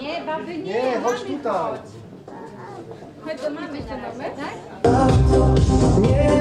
Nie, baby, nie. Nie, chodź tutaj. Chodź do mamy, ten numer, tak? Nie.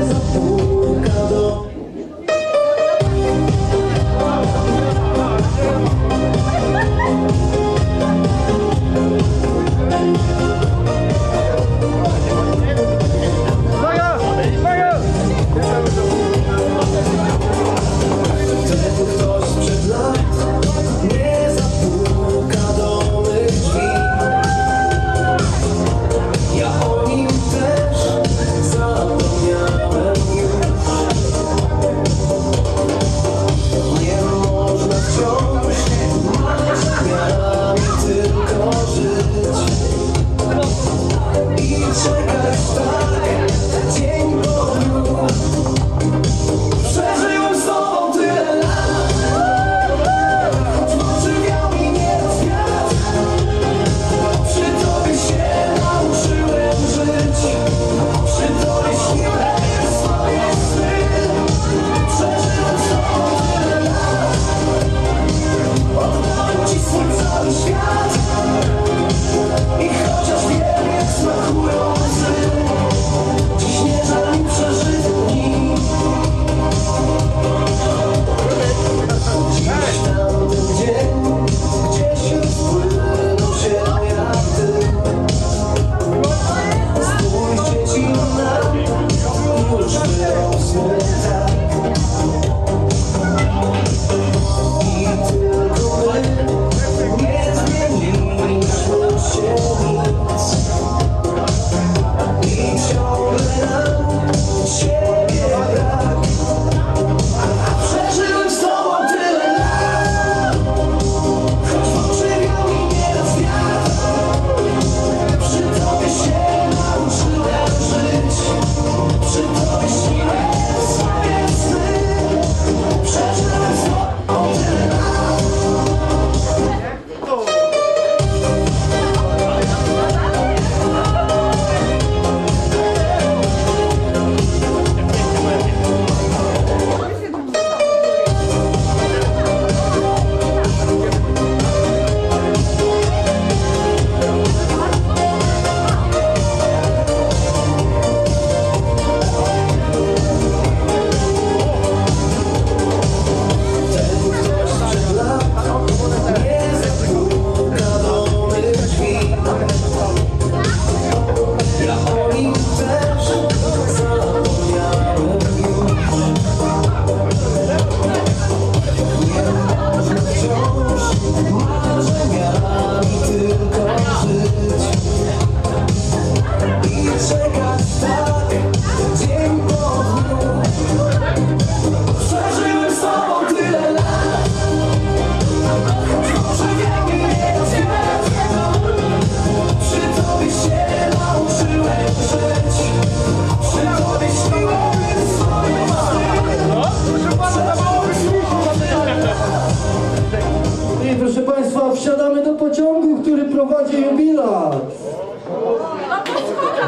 Lubilat!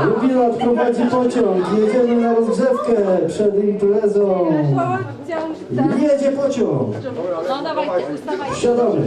Lubilat prowadzi pociąg, jedziemy na rozgrzewkę przed imprezą. Jedzie pociąg! No dawajcie, ustawajcie. Siadamy!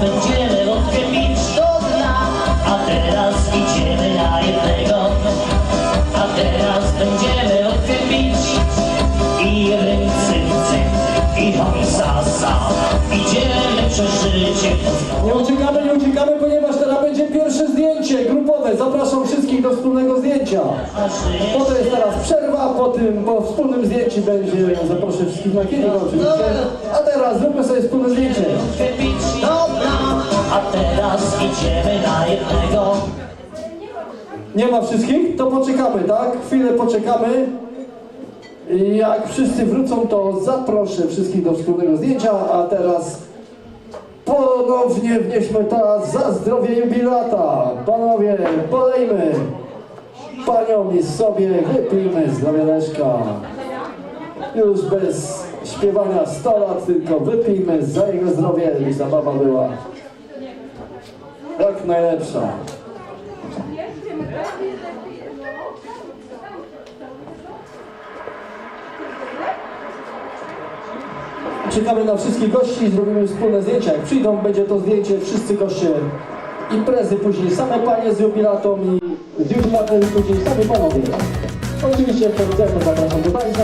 Będziemy odkrypić do dna A teraz idziemy na jednego A teraz będziemy odkrypić I cym I hop, sa, sa Idziemy przez życie Nie uciekamy, nie uciekamy, ponieważ teraz będzie pierwsze zdjęcie grupowe. Zapraszam wszystkich do wspólnego zdjęcia. Potem jest teraz przerwa, po tym, po wspólnym zdjęciu będzie, zaproszę wszystkich na kilka oczywiście. A teraz zróbmy sobie wspólne zdjęcie. A teraz idziemy na jednego Nie ma wszystkich? To poczekamy, tak? Chwilę poczekamy. Jak wszyscy wrócą, to zaproszę wszystkich do wspólnego zdjęcia, a teraz ponownie wnieśmy teraz za zdrowie jubilata. Panowie, polejmy paniom i sobie, wypijmy zdrowie Leszka. Już bez śpiewania 100 lat, tylko wypijmy za jego zdrowie i zabawa była jak najlepsza. Czekamy na wszystkich gości i zrobimy wspólne zdjęcia. Jak przyjdą, będzie to zdjęcie wszyscy goście imprezy, później same panie z jubilatą i z jubilatem później sami panowie. Oczywiście w zapraszam do tańca.